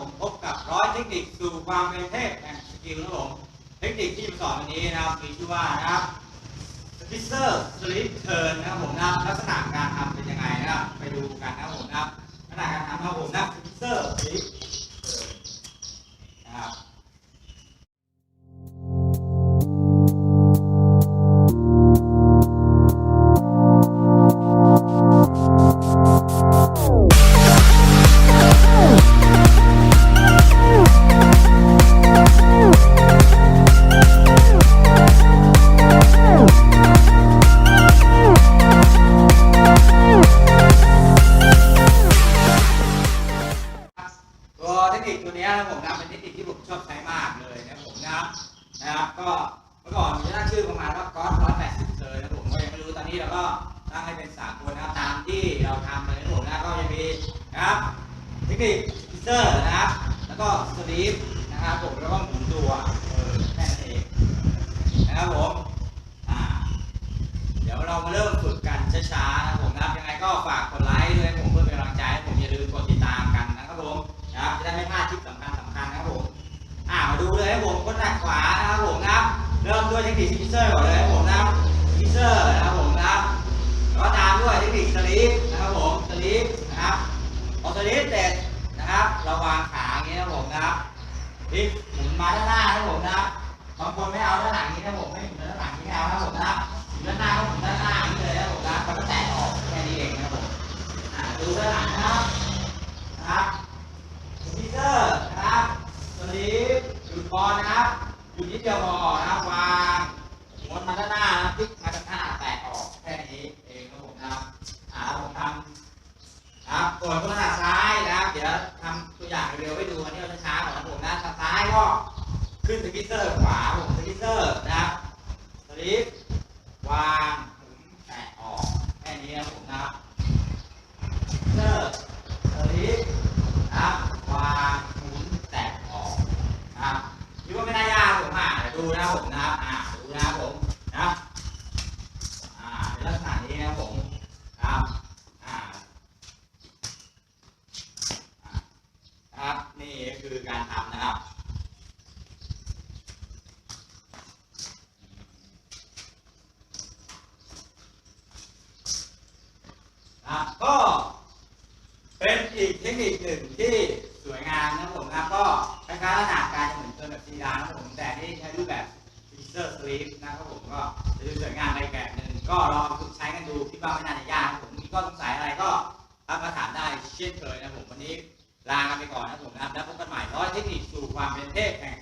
ผมพบกับร้อยเทคนิคสู่ความเป็นเทพแห่งสกิลครับผมเทคนิคที่มาสอนวันนี้นะครับมีชื่อว่านะครับสปิเซอร์สลิปเทิร์นนะครับผมนะลักษณะการทำเป็นยังไงนะครับไปดูกันนะครับผมนะลักษณะการทำครับผมนะ นิคตัวนี้นะครับผมนะเป็นเทคนิคที่ผมชอบใช้มากเลยนะผมนะครับนะครับก็เมื่อก่อนมีตั้งชื่อประมาณว่าก๊อตร้อยแปดสิบเลยนะผมก็ยังไม่รู้ตอนนี้เราก็ตั้งให้เป็นสากลนะครับตามที่เราทำเลยนะผมนะก็ยังมีนะครับเทคนิคพิเซอร์นะครับแล้วก็สลีปนะครับผมแล้วก็หมุนตัว ครับผมนะครับพลิกหมุนมาด้านหน้านะครับผมนะบางคนไม่เอาด้านหลังนี้นะครับผมไม่หมุนด้านหลังนี้ไม่เอานะครับผมนะครับด้านหน้าก็หมุนด้านหน้านี้เลยนะครับผมนะมันก็แตะออกแค่นี้เองนะครับผมดูด้านหลังนะครับนะครับสปีเกอร์นะครับตัวนี้หยุดบอลนะครับหยุดนิดเดียวพอนะครับวางหม้วนมาด้านหน้านะพลิกมาด้านหน้าแตะออกแค่นี้เองครับผมนะครับอ่าผมทำนะครับส่วนคนถนัดซ้ายนะครับเดี๋ยวทำ ตัวอย่างเร็วให้ดูอันนี้เราช้าๆก่อนนะผมนะซ้ายก็ขึ้นสปีกเกอร์ขวาผมสปีกเกอร์นะครับสลิปวางหมุนแตะออกแค่นี้นะผมนะครับเลิกสลิปนะครับวางหมุนแตะออกนะครับคิดว่าไม่น่ายากผมอะดูนะผมนะครับอ่าดูนะผมนะครับอ่าเป็นลักษณะนี้นะครับผมนะครับอ่าอ่านะครับนี่ คือการทำนะครับอะก็เป็นอีกเทคนิคหนึ่งที่สวยงามนะผมนะครับก็คล้ายๆลักษณะการเหมือนเกินแบบซีดานนะผมแต่นี่ใช้รูปแบบฟิเซอร์สลีฟนะครับผมก็จะดูสวยงามในแบบหนึ่งก็ลองฝึกใช้กันดูคิดว่าไม่น่าจะยากผมมีข้อสงสัยอะไรก็ทักมาถามได้เช่นเคยนะผมวันนี้ลากันไปก่อนนะครับผม น้อยเทคนิคสู่ความเป็นเทพแห่ง